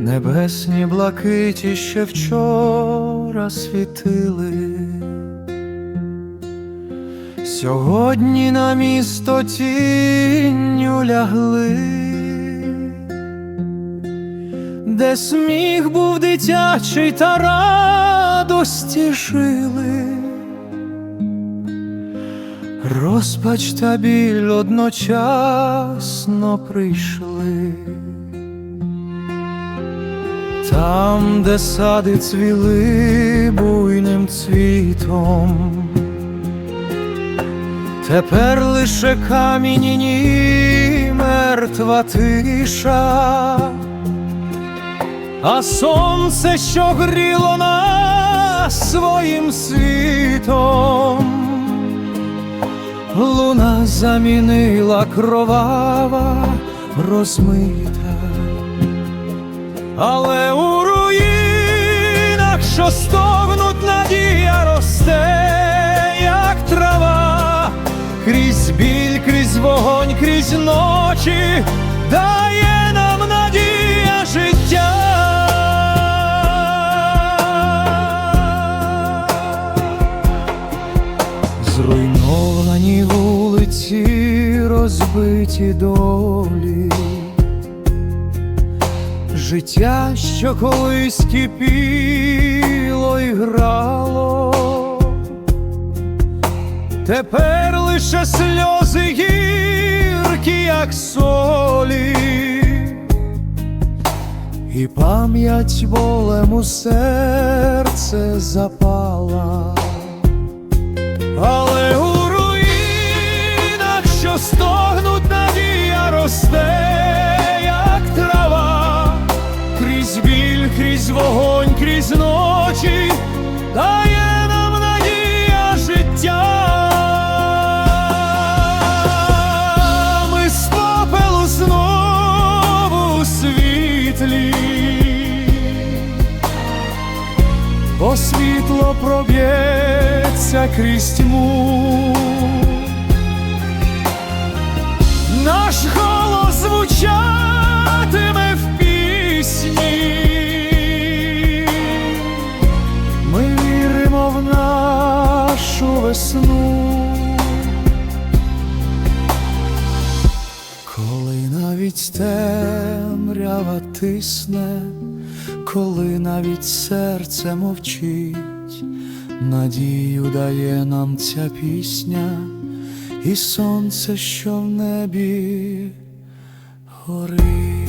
Небесні блакиті ще вчора світили, сьогодні на місто тінню лягли, де сміх був дитячий та радості жили, розпач та біль одночасно прийшли. Там, де сади цвіли буйним цвітом, тепер лише камінь ні мертва тиша, а сонце, що гріло нас своїм світом, луна замінила кровава розмита. Але у стогнуть, надія росте, як трава, крізь біль, крізь вогонь, крізь ночі, дає нам надія життя. Зруйновані вулиці, розбиті долі життя, що колись кипіло і грало, тепер лише сльози гіркі, як солі, і пам'ять болем у серце запала. Крізь вогонь, крізь ночі, дає нам надія життя. Ми з попелу знову світлі бо світло проб'ється крізь тьму. Наш голос звучатиме нашу весну. Коли навіть темрява тисне, коли навіть серце мовчить, надію дає нам ця пісня, і сонце, що в небі горить.